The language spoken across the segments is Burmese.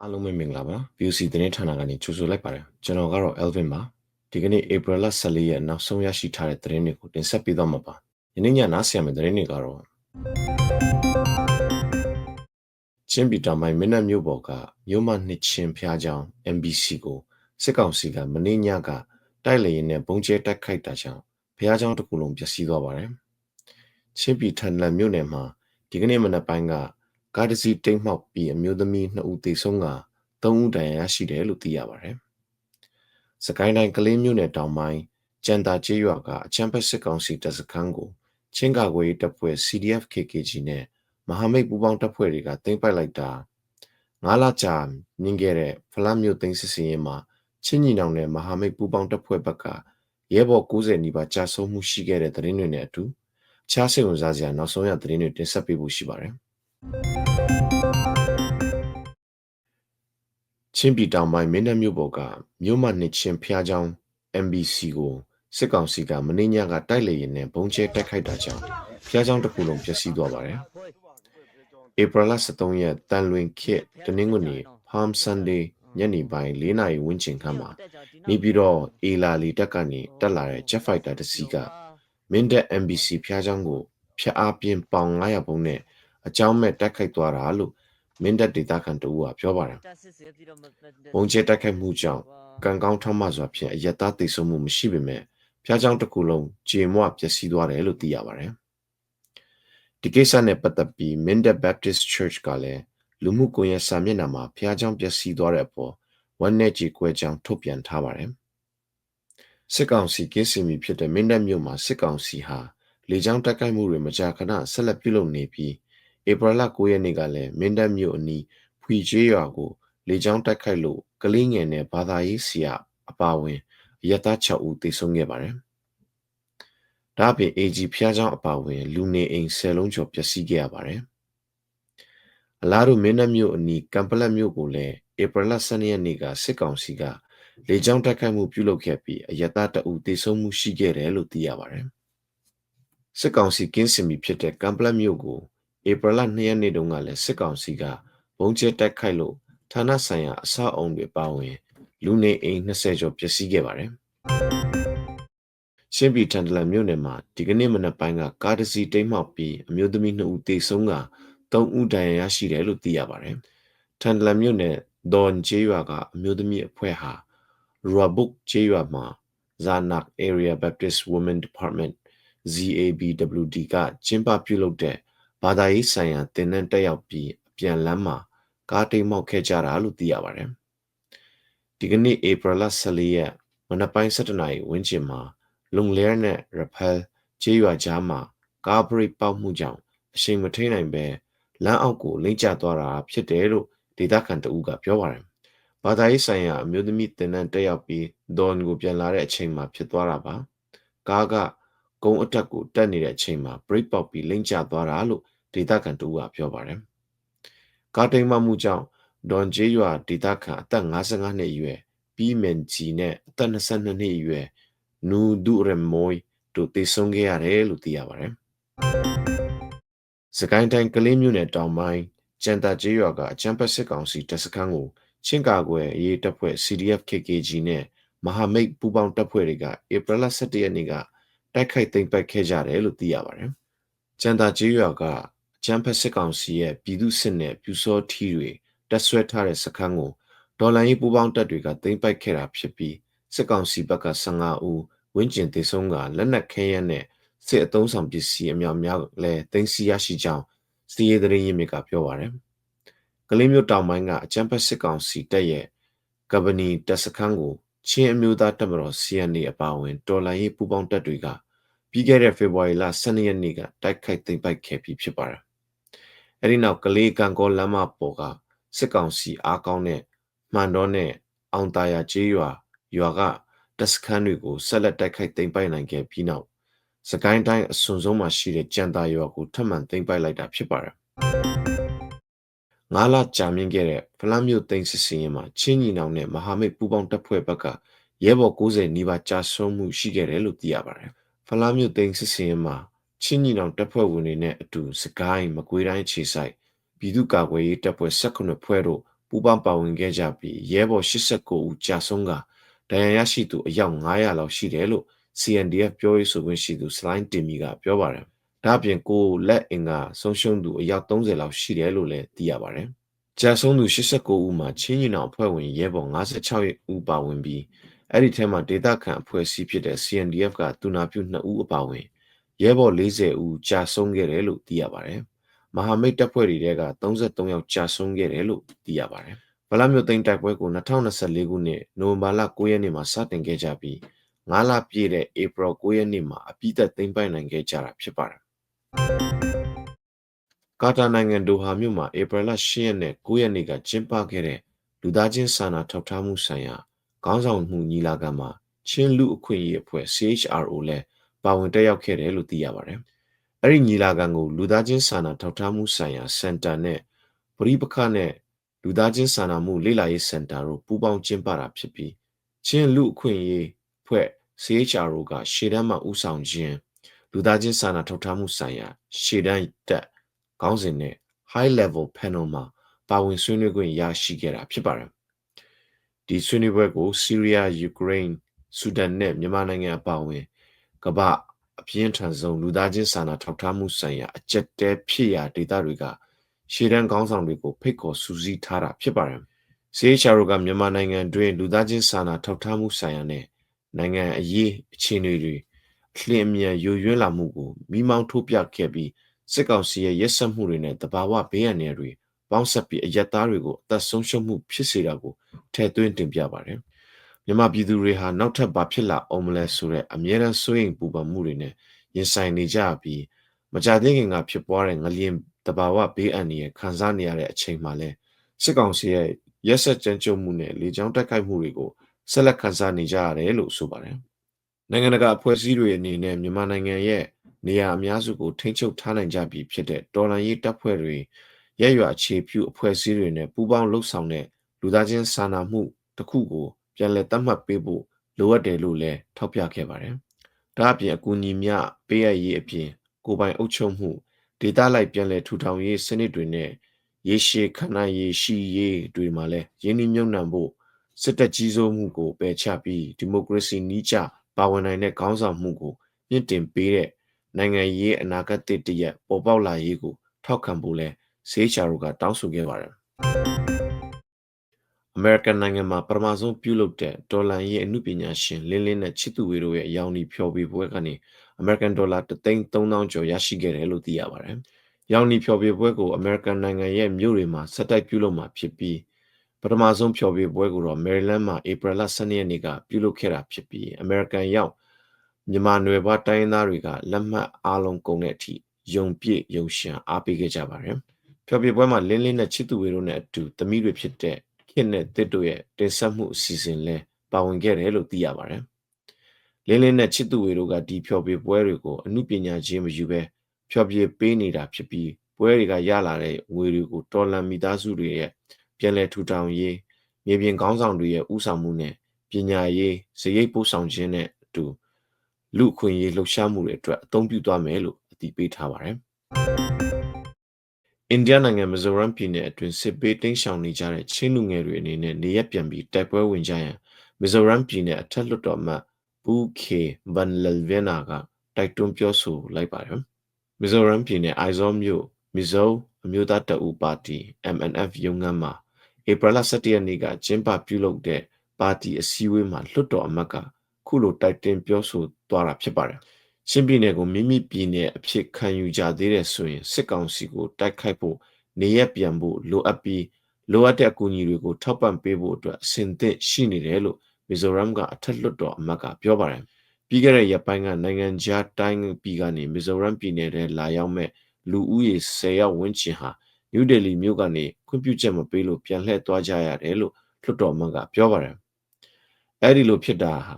အားလုံးပဲမင်္ဂလာပါ VOC သတင်းဌာနကနေကြိုဆိုလိုက်ပါတယ်ကျွန်တော်ကတော့ Elvin ပါဒီကနေ့ April 14ရက်နောက်ဆုံးရရှိထားတဲ့သတင်းတွေကိုတင်ဆက်ပေးသွားမှာပါယနေ့ညနားဆင်ရမယ့်သတင်းတွေကတော့ချင်းပြည်တော်မိုင်မင်းတပ်မြို့ပေါ်ကမြို့မနှစ်ချင်းဖျားကြောင် MBC ကိုစစ်ကောင်စီကမင်းညကတိုက်လေရင်နဲ့ဘုံကျဲတိုက်ခိုက်တာကြောင့်ဖျားကြောင်တစ်ခုလုံးပျက်စီးသွားပါတယ် ချင်းပြည်ထန်လန်မြို့နယ်မှာဒီကနေ့မနက်ပိုင်းကကားတစ်စီးတိတ်မှောက်ပြီးအမျိုးသမီး2ဦးသေဆုံးက3ဦးဒဏ်ရာရရှိတယ်လို့သိရပါတယ်။စကိုင်းတိုင်းကလေးမြို့နယ်တောင်ပိုင်းကြံတာကျေးရွာကအချမ်းဖက်စစ်ကောင်စီတပ်စခန်းကိုချင်းကာကွယ်ရေးတပ်ဖွဲ့ CDF KKG နဲ့မဟာမိတ်ပူးပေါင်းတပ်ဖွဲ့တွေကတင်ပိုက်လိုက်တာငါးလကြာမြင်ခဲ့တဲ့ဖလတ်မြို့သိမ်းစစ်စင်ရင်မှာချင်းညီနောင်နဲ့မဟာမိတ်ပူးပေါင်းတပ်ဖွဲ့ဘက်ကရဲဘော်90နီးပါးကြာဆုံးမှုရှိခဲ့တဲ့သတင်းတွေနဲ့အတူအ ခြားစိတ်ဝင်စားစရာနောက်ဆုံးရသတင်းတွေတင်ဆက်ပေးဖို့ရှိပါတယ်။ချင်းပြည်တောင်ပိုင်းမင်းတပ်မြို့ပေါ်ကမြို့မနှစ်ချင်းဖျားချောင်း MBC ကိုစစ်ကောင်စီကမင်းညကတိုက်လေရင်နဲ့ဘုံကျဲတိုက်ခိုက်တာကြောင့်ဖျားချောင်းတစ်ခုလုံးပျက်စီးသွားပါတယ်။ April 23ရက်တန်လွင်ခေတ်တနင်္ဂနွေ Palm Sunday ညနေပိုင်း၄နာရီဝန်းကျင်ခန့်မှာနေပြီးတော့အေလာလီတက်ကနေတက်လာတဲ့ Jet Fighter တစ်စီးက မင်းတပ် MBC ဖျားချောင်းကိုဖျက်အားပြင်းပေါင်900ဘုံနဲ့အကြောင်းမဲ့တက်ခိုက်သွားတာလို့မင်းတပ်ဒေသခံတို့ကပြောပါတယ်။ဘုံကျဲတက်ခိုက်မှုကြောင့်ကံကောင်းထောက်မှစွာဖြင့်အယက်သားသိဆုံးမှုမရှိပေမဲ့ဖျားချောင်းတစ်ခုလုံးကြေမွပျက်စီးသွားတယ်လို့သိရပါတယ်။ဒီကိစ္စနဲ့ပတ်သက်ပြီး Mindat Baptist Church ကလည်းလူမှုကွန်ရက်စာမျက်နှာမှာဖျားချောင်းပျက်စီးသွားတဲ့အပေါ်ဝမ်းနည်းကြေကွဲကြောင်းထုတ်ပြန်ထားပါတယ်။ စစ်ကောင်စီကင်းစင်ပြီဖြစ်တဲ့မင်းတပ်မြို့မှာစစ်ကောင်စီဟာလေကြောင်းတိုက်ခိုက်မှုတွေမကြာခဏဆက်လက်ပြုလုပ်နေပြီးဧပြီလ9ရက်နေ့ကလည်းမင်းတပ်မြို့အနီးဖွီကျေးရွာကိုလေကြောင်းတိုက်ခိုက်လို့ကလေးငယ်နဲ့ဘာသာရေးဆရာအပါအဝင်ရတ6ဦးသေဆုံးခဲ့ပါတယ်။ဒါ့အပြင် AG ဖျားချောင်းအပါအဝင် လူနေအိမ်10လုံးကျော်ပျက်စီးခဲ့ရပါတယ်။အလားတူမင်းတပ်မြို့အနီးကံပလက်မြို့ကိုလည်းဧပြီလ12ရက်နေ့ကစစ်ကောင်စီက လေကြောင်းတိုက်ခိုက်မှုပြုလုပ်ခဲ့ပြီးအရတတအူသေဆုံးမှုရှိခဲ့တယ်လို့သိရပါတယ်။စစ်ကောင်စီကင်းစင်ပြီဖြစ်တဲ့ကံပလက်မြို့ကိုဧပြီလ2ရက်နေ့တုန်းကလည်းစစ်ကောင်စီကဘုံကျဲတိုက်ခိုက်လို့ဌာနဆိုင်ရာအဆောက်အုံတွေပါဝင်လူနေအိမ်20ကျော်ပျက်စီးခဲ့ပါတယ်။ရှင်းပြည်တန်တလန်မြို့နယ်မှာဒီကနေ့မနက်ပိုင်းကကားတစ်စီးတိမ်းမှောက်ပြီးအမျိုးသမီး2ဦးသေဆုံးက3ဦးဒဏ်ရာရရှိတယ်လို့သိရပါတယ်။ထန်တလန်မြို့နယ်ဒွန်ကျေးရွာကအမျိုးသမီးအဖွဲ့ဟာ ရဘုတ်ကျေးရွာမှာဇာနက် Area Baptist Women Department ZABWD ကကျင်းပပြုလုပ်တဲ့ဘာသာရေးဆိုင်ရာသင်တန်းတက်ရောက်ပြီးအပြန်လမ်းမှာကားတိမ်မောက်ခဲ့ကြတာလို့သိရပါတယ်။ဒီကနေ့ဧပြီလ14ရက်မနက်ပိုင်း7:00နာရီဝန်းကျင်မှာလုံလဲနဲ့ရဖယ်ကျေးရွာကြားမှာကားဘရိတ်ပေါက်မှုကြောင့်အရှိန်မထိန်နိုင်ပဲလမ်းအောက်ကိုလိမ့်ကျသွားတာဖြစ်တယ်လို့ဒေသခံတအူးကပြောပါတယ်။ ဘာသာရေးဆိုင်ရာအမျိုးသမီးတင်နန်းတက်ရောက်ပြီးဒွန်ကိုပြန်လာတဲ့အချိန်မှာဖြစ်သွားတာပါ။ကားကကုန်းအတက်ကိုတက်နေတဲ့အချိန်မှာ break ပေါက်ပြီးလိမ့်ကျသွားတာလို့ဒေသခံတအူးကပြောပါတယ်။ကားတိမ်မှမှုကြောင့်ဒွန်ကျေးရွာဒေသခံအသက်55နှစ်အရွယ်ပြီးမန်ဂျီနဲ့အသက်22နှစ်အရွယ်နူဒူရမွိုင်တို့တေဆုံးခဲ့ရတယ်လို့သိရပါတယ်။စကိုင်းတိုင်းကလေးမြို့နယ်တောင်ပိုင်းကျန်တာကျေးရွာကအချမ်းပတ်စစ်ကောင်စီတပ်စခန်းကို ချင်းကာကွယ်ရေးတပ်ဖွဲ့ CDF KKG နဲ့မဟာမိတ်ပူးပေါင်းတပ်ဖွဲ့တွေကဧပြီလ17ရက်နေ့ကတိုက်ခိုက်သိမ်းပိုက်ခဲ့ကြတယ်လို့သိရပါတယ်။ကျန်တာကျေးရွာကအချမ်းဖက်စစ်ကောင်စီရဲ့ပြည်သူစစ်နဲ့ပြူစောထီတွေတက်ဆွဲထားတဲ့စခန်းကိုဒေါ်လာရေးပူးပေါင်းတပ်တွေကသိမ်းပိုက်ခဲ့တာဖြစ်ပြီးစစ်ကောင်စီဘက်က15ဦးဝင်းကျင်သေဆုံးကလက်နက်ခဲယမ်းနဲ့စစ်အုံဆောင်ပစ္စည်းအများများလည်းသိမ်းဆည်းရရှိကြောင်းစီးရဲသတင်းရင်းမြစ်ကပြောပါတယ်။ ကလေးမျိုးတောင်ပိုင်းကအချမ်းဖက်စစ်ကောင်စီတပ်ရဲ့ကပနီတပ်စခန်းကိုချင်းအမျိုးသားတပ်မတော် CNA အပါအဝင်တော်လိုင်းရေးပူးပေါင်းတပ်တွေကပြီးခဲ့တဲ့ဖေဖော်ဝါရီလ12ရက်နေ့ကတိုက်ခိုက်သိမ်းပိုက်ခဲ့ပြီးဖြစ်ပါတယ်။အဲဒီနောက်ကလေးကံကောလမ်းမပေါ်ကစစ်ကောင်စီအားကောင်းတဲ့မှန်တော့နဲ့အောင်တာယာကျေးရွာရွာကတပ်စခန်းတွေကိုဆက်လက်တိုက်ခိုက်သိမ်းပိုက်နိုင်ခဲ့ပြီးနောက်စကိုင်းတိုင်းအစွန်ဆုံးမှာရှိတဲ့ကြံတာရွာကိုထပ်မံသိမ်းပိုက်လိုက်တာဖြစ်ပါတယ်။ ငါးလကြာမြင့်ခဲ့တဲ့ဖလမ်းမြို့သိမ်းစစ်စင်ရင်မှာချင်းညီနောင်နဲ့မဟာမိတ်ပူးပေါင်းတပ်ဖွဲ့ဘက်ကရဲဘော်90နီးပါးကြာဆုံးမှုရှိခဲ့တယ်လို့သိရပါတယ်။ဖလမ်းမြို့သိမ်းစစ်စင်ရင်မှာချင်းညီနောင်တပ်ဖွဲ့ဝင်တွေနဲ့အတူစကိုင်းမကွေးတိုင်းခြေဆိုင်ပြည်သူ့ကာကွယ်ရေးတပ်ဖွဲ့18ဖွဲ့တို့ပူးပေါင်းပါဝင်ခဲ့ကြပြီးရဲဘော်89ဦးကြာဆုံးကဒဏ်ရာရရှိသူအယောက်900လောက်ရှိတယ်လို့ CNDF ပြောရေးဆိုခွင့်ရှိသူစလိုင်းတင်မီကပြောပါတယ်။ ဒါ့အပြင်ကိုလက်အင်ကဆုံးရှုံးသူအယောက်30လောက်ရှိတယ်လို့လည်းသိရပါတယ်။ကြာဆုံးသူ89ဦးမှာချင်းညီနောင်အဖွဲ့ဝင်ရဲဘော်56ဦးပါဝင်ပြီးအဲ့ဒီထဲမှာဒေသခံအဖွဲ့အစည်းဖြစ်တဲ့ CNDF ကတူနာပြု2ဦးအပါဝင်ရဲဘော်40ဦးကြာဆုံးခဲ့တယ်လို့သိရပါတယ်။မဟာမိတ်တပ်ဖွဲ့တွေက33ယောက်ကြာဆုံးခဲ့တယ်လို့သိရပါတယ်။ဗလာမျိုးသိန်းတိုက်ပွဲကို2024ခုနှစ်နိုဝင်ဘာလ9ရက်နေ့မှာစတင်ခဲ့ကြပြီး9လပြည့်တဲ့ April 9ရက်နေ့မှာအပြည့်သက်သိမ်းပိုက်နိုင်ခဲ့ကြတာဖြစ်ပါတယ်။ ကာတာနိုင်ငံဒိုဟာမြို့မှာ April လ10ရက်နဲ့9ရက်နေ့ကကျင်းပခဲ့တဲ့လူသားချင်းစာနာထောက်ထားမှုဆိုင်ရာခေါင်းဆောင်မှုညီလာခံမှာချင်းလူအခွင့်အရေးအဖွဲ့ CHRO လည်းပါဝင်တက်ရောက်ခဲ့တယ်လို့သိရပါတယ်။အဲ့ဒီညီလာခံကိုလူသားချင်းစာနာထောက်ထားမှုဆိုင်ရာစင်တာနဲ့ပရိပခနဲ့လူသားချင်းစာနာမှုလေ့လာရေးစင်တာတို့ပူးပေါင်းကျင်းပတာဖြစ်ပြီးချင်းလူအခွင့်အရေးဖွဲ့ CHRO ကရှေ့တန်းမှာဥဆောင်ခြင်း လူသားချင်းစာနာထောက်ထားမှုဆိုင်ရာရှေ့တန်းတက်ခေါင်းစဉ်နဲ့ high level panel မှာပါဝင်ဆွေးနွေးခွင့်ရရှိခဲ့တာဖြစ်ပါတယ်။ဒီဆွေးနွေးပွဲကိုဆီးရီးယား၊ယူကရိန်း၊ဆူဒန်နဲ့မြန်မာနိုင်ငံအပါအဝင်ကမ္ဘာအပြင်းထန်ဆုံးလူသားချင်းစာနာထောက်ထားမှုဆိုင်ရာအကြက်တဲဖြစ်ရာဒေသတွေကရှေ့တန်းခေါင်းဆောင်တွေကိုဖိတ်ခေါ်စူးစီးထားတာဖြစ်ပါတယ်။ CHRO ကမြန်မာနိုင်ငံတွင်လူသားချင်းစာနာထောက်ထားမှုဆိုင်ရာနဲ့နိုင်ငံအရေးအခြေအနေတွေ အလျင်အမြန်ယိုယွင်းလာမှုကိုမိမောင်းထိုးပြခဲ့ပြီးစစ်ကောင်စီရဲ့ရက်စက်မှုတွေနဲ့တဘာဝဘေးအန္တရာယ်တွေပေါင်းဆက်ပြီးအယက်သားတွေကိုအသက်ဆုံးရှုံးမှုဖြစ်စေတာကိုထည့်သွင်းတင်ပြပါတယ်။မြန်မာပြည်သူတွေဟာနောက်ထပ်ဘာဖြစ်လာအောင်မလဲဆိုတဲ့အမြဲတမ်းစိုးရိမ်ပူပန်မှုတွေနဲ့ရင်ဆိုင်နေကြပြီးမကြသေးခင်ကဖြစ်ပွားတဲ့ငလျင်တဘာဝဘေးအန္တရာယ်ခံစားနေရတဲ့အချိန်မှာလဲစစ်ကောင်စီရဲ့ရက်စက်ကြမ်းကြုတ်မှုနဲ့လေကြောင်းတိုက်ခိုက်မှုတွေကိုဆက်လက်ခံစားနေကြရတယ်လို့ဆိုပါတယ်။ နိုင်ငံတကာအဖွဲ့အစည်းတွေအနေနဲ့မြန်မာနိုင်ငံရဲ့နေရာအများစုကိုထိန်းချုပ်ထားနိုင်ကြပြီဖြစ်တဲ့တော်လှန်ရေးတပ်ဖွဲ့တွေရဲရွာအခြေပြုအဖွဲ့အစည်းတွေနဲ့ပူးပေါင်းလှုပ်ဆောင်တဲ့လူသားချင်းစာနာမှုတစ်ခုကိုပြန်လည်သတ်မှတ်ပေးဖို့လိုအပ်တယ်လို့လည်းထောက်ပြခဲ့ပါတယ်။ဒါအပြင်အကူအညီများပေးရရေးအပြင်ကိုပိုင်အုပ်ချုပ်မှုဒေတာလိုက်ပြန်လည်ထူထောင်ရေးစနစ်တွေနဲ့ရေရှည်ခန္ဓာရည်ရှိရေးတွေမှာလည်းရင်းနှီးမြှုပ်နှံဖို့စစ်တပ်ကြီးစိုးမှုကိုပယ်ချပြီးဒီမိုကရေစီနီးကျ ပါဝင်နိုင်တဲ့ခေါင်းဆောင်မှုကိုမြင့်တင်ပေးတဲ့နိုင်ငံရေးအနာဂတ်တရက်ပေါ်ပေါက်လာရေးကိုထောက်ခံဖို့လဲဆေးချာတို့ကတောင်းဆိုခဲ့ပါတယ်။အမေရိကန်နိုင်ငံမှာပထမဆုံးပြုလုပ်တဲ့ဒေါ်လာရေးအမှုပညာရှင်လင်းလင်းနဲ့ချစ်သူဝေတို့ရဲ့အယောင်ဒီဖျော်ဖြေပွဲကနေအမေရိကန်ဒေါ်လာ3,300ကျော်ရရှိခဲ့တယ်လို့သိရပါတယ်။ရောင်ဒီဖျော်ဖြေပွဲကိုအမေရိကန်နိုင်ငံရဲ့မြို့တွေမှာဆက်တိုက်ပြုလုပ်မှာဖြစ်ပြီး ပထမဆုံးဖျော်ဖြေပွဲကိုတော့မယ်ရီလန်းမှာဧပြီလ12ရက်နေ့ကပြုလုပ်ခဲ့တာဖြစ်ပြီးအမေရိကန်ရောက်မြန်မာနွယ်ဘွားတိုင်းသားတွေကလက်မှတ်အားလုံးကုန်တဲ့အထိယုံပြည့်ယုံရှံအားပေးခဲ့ကြပါတယ်။ဖျော်ဖြေပွဲမှာလင်းလင်းနဲ့ချစ်သူဝေတို့နဲ့အတူသမီးတွေဖြစ်တဲ့ခင်နဲ့တစ်တို့ရဲ့တင်ဆက်မှုအစီအစဉ်လဲပါဝင်ခဲ့တယ်လို့သိရပါတယ်။လင်းလင်းနဲ့ချစ်သူဝေတို့ကဒီဖျော်ဖြေပွဲတွေကိုအမှုပညာချင်းမယူဘဲဖျော်ဖြေပေးနေတာဖြစ်ပြီးပွဲတွေကရလာတဲ့ငွေတွေကိုတော်လန်မိသားစုတွေရဲ့ ပြန်လည်ထူထောင်ရေးမြေပြင်ခေါင်းဆောင်တွေရဲ့ဥဆောင်မှုနဲ့ပညာရေးစရိတ်ပို့ဆောင်ခြင်းနဲ့အတူလူအခွင့်အရေးလှုပ်ရှားမှုတွေအတွက်အသုံးပြုသွားမယ်လို့အတည်ပြုထားပါတယ်။အိန္ဒိယနိုင်ငံမီဇိုရမ်ပြည်နယ်အတွင်းစစ်ပေးတိမ်းရှောင်နေကြတဲ့ချင်းလူငယ်တွေအနေနဲ့နေရက်ပြန်ပြီးတိုက်ပွဲဝင်ကြရန်မီဇိုရမ်ပြည်နယ်အထက်လွှတ်တော်မှဘူခေဗန်လယ်ဗနာကတိုက်တွန်းပြောဆိုလိုက်ပါတယ်။မီဇိုရမ်ပြည်နယ်အိုင်ဇောမြို့မီဇိုအမျိုးသားတအူပါတီ MNF ရုံးခန်းမှာ ဧပြီလ17ရက်နေ့ကကျင်းပပြုလုပ်တဲ့ပါတီအစည်းအဝေးမှာလွှတ်တော်အမတ်ကခုလိုတိုက်တင်ပြောဆိုသွားတာဖြစ်ပါတယ်။ရှင်းပြည်နယ်ကိုမိမိပြည်နယ်အဖြစ်ခံယူကြသေးတဲ့ဆိုရင်စစ်ကောင်စီကိုတိုက်ခိုက်ဖို့နေရပြန်ဖို့လိုအပ်ပြီးလိုအပ်တဲ့အကူအညီတွေကိုထောက်ပံ့ပေးဖို့အတွက်အစဉ်သင့်ရှိနေတယ်လို့မီဇိုရမ်ကအထက်လွှတ်တော်အမတ်ကပြောပါတယ်။ပြီးခဲ့တဲ့ရက်ပိုင်းကနိုင်ငံခြားတိုင်းပြည်ကနေမီဇိုရမ်ပြည်နယ်ထဲလာရောက်မဲ့လူဦးရေ10ယောက်ဝန်းကျင်ဟာ နယူးဒေလီမြို့ကနေခွင့်ပြုချက်မပေးလို့ပြန်လှည့်သွားကြရတယ်လို့လွှတ်တော်မှကပြောပါတယ်။အဲဒီလိုဖြစ်တာဟာ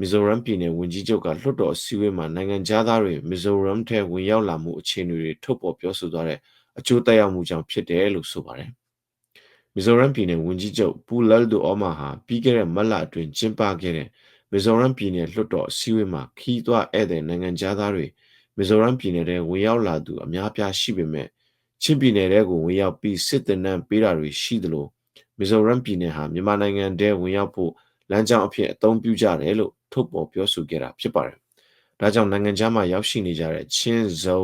မီဇိုရမ်ပြည်နယ်ဝန်ကြီးချုပ်ကလွှတ်တော်အစည်းအဝေးမှာနိုင်ငံသားတွေမီဇိုရမ်ထဲဝင်ရောက်လာမှုအခြေအနေတွေထုတ်ပေါ်ပြောဆိုသွားတဲ့အကျိုးသက်ရောက်မှုကြောင့်ဖြစ်တယ်လို့ဆိုပါတယ်။မီဇိုရမ်ပြည်နယ်ဝန်ကြီးချုပ်ပူလယ်ဒိုအော်မာဟာပြီးခဲ့တဲ့မတ်လအတွင်းကျင်းပခဲ့တဲ့မီဇိုရမ်ပြည်နယ်လွှတ်တော်အစည်းအဝေးမှာခီးသွွားဧည့်သည်နိုင်ငံသားတွေမီဇိုရမ်ပြည်နယ်ထဲဝင်ရောက်လာသူအများပြားရှိပေမဲ့ ချင်းပြည်နယ်ထဲကိုဝင်ရောက်ပြီးစစ်တပ်နှံပေးတာတွေရှိသလိုမီဇိုရမ်ပြည်နယ်ဟာမြန်မာနိုင်ငံထဲဝင်ရောက်ဖို့လမ်းကြောင်းအဖြစ်အသုံးပြုကြတယ်လို့ထုတ်ပေါ်ပြောဆိုခဲ့တာဖြစ်ပါတယ်။ဒါကြောင့်နိုင်ငံခြားမှာရောက်ရှိနေကြတဲ့ချင်းဇုံ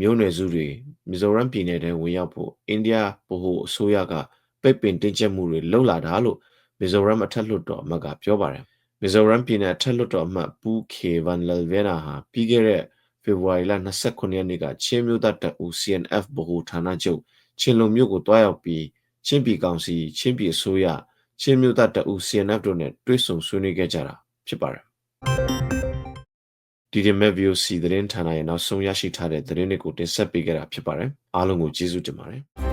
မျိုးနွယ်စုတွေမီဇိုရမ်ပြည်နယ်ထဲဝင်ရောက်ဖို့အိန္ဒိယဗဟိုအစိုးရကပိတ်ပင်တင်းကျပ်မှုတွေလှုပ်လာတာလို့မီဇိုရမ်အထက်လွှတ်တော်အမတ်ကပြောပါတယ်။မီဇိုရမ်ပြည်နယ်အထက်လွှတ်တော်အမတ်ပူးခေဗန်လယ်ဗဲနာဟာပြီးခဲ့တဲ့ ဖေဖော်ဝါရီလ29ရက်နေ့ကချင်းမျိုးသားတပ်ဦး CNF ဗဟိုဌာနချုပ်ချင်းလုံမြို့ကိုတွားရောက်ပြီးချင်းပြည်ကောင်စီချင်းပြည်အစိုးရချင်းမျိုးသားတပ်ဦး CNF တို့နဲ့တွေ့ဆုံဆွေးနွေးခဲ့ကြတာဖြစ်ပါတယ်ဒီဒီမဲ့ VOC သတင်းဌာနရဲ့နောက်ဆုံးရရှိထားတဲ့သတင်းတွေကိုတင်ဆက်ပေးခဲ့တာဖြစ်ပါတယ်အားလုံးကိုကျေးဇူးတင်ပါတယ်